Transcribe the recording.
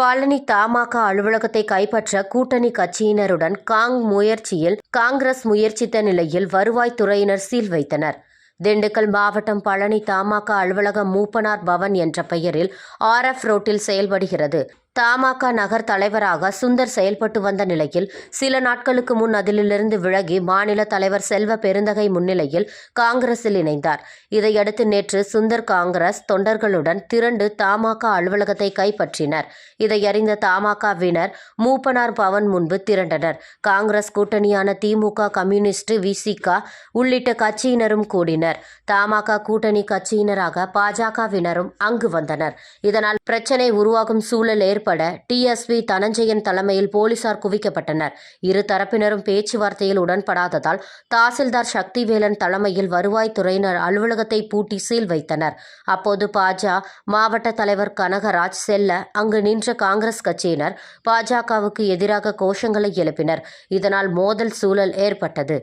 பழனி தமாக அலுவலகத்தை கைப்பற்ற கூட்டணி கட்சியினருடன் காங் முயற்சியில் காங்கிரஸ் முயற்சித்த நிலையில் வருவாய்த்துறையினர் சீல் வைத்தனர். திண்டுக்கல் மாவட்டம் பழனி தமாக அலுவலகம் மூப்பனார் பவன் என்ற பெயரில் ஆர்எஃப் ரோட்டில் செயல்படுகிறது. தமாக நகர் தலைவராக சுந்தர் செயல்பட்டு வந்த நிலையில் சில நாட்களுக்கு முன் அதிலிருந்து விலகி மாநில தலைவர் செல்வ பெருந்தகை முன்னிலையில் காங்கிரஸில் இணைந்தார். இதையடுத்து நேற்று சுந்தர் காங்கிரஸ் தொண்டர்களுடன் திரண்டு தமாக அலுவலகத்தை கைப்பற்றினர். இதையறிந்த தமாகவினர் மூப்பனார் பவன் முன்பு திரண்டனர். காங்கிரஸ் கூட்டணியான திமுக கம்யூனிஸ்ட் விசிக உள்ளிட்ட கட்சியினரும் கூடினர். தமாக கூட்டணி கட்சியினராக பாஜகவினரும் அங்கு வந்தனர். இதனால் பிரச்சனை உருவாகும் சூழல் உட்பட டிஎஸ்பி தனஞ்சயன் தலைமையில் போலீசார் குவிக்கப்பட்டனர். இரு தரப்பினரும் பேச்சுவார்த்தையில் உடன்படாததால் தாசில்தார் சக்திவேலன் தலைமையில் வருவாய்த்துறையினர் அலுவலகத்தை பூட்டி சீல் வைத்தனர். அப்போது பாஜ மாவட்ட தலைவர் கனகராஜ் செல்ல அங்கு நின்ற காங்கிரஸ் கட்சியினர் பாஜகவுக்கு எதிராக கோஷங்களை எழுப்பினர். இதனால் மோதல் சூழல் ஏற்பட்டது.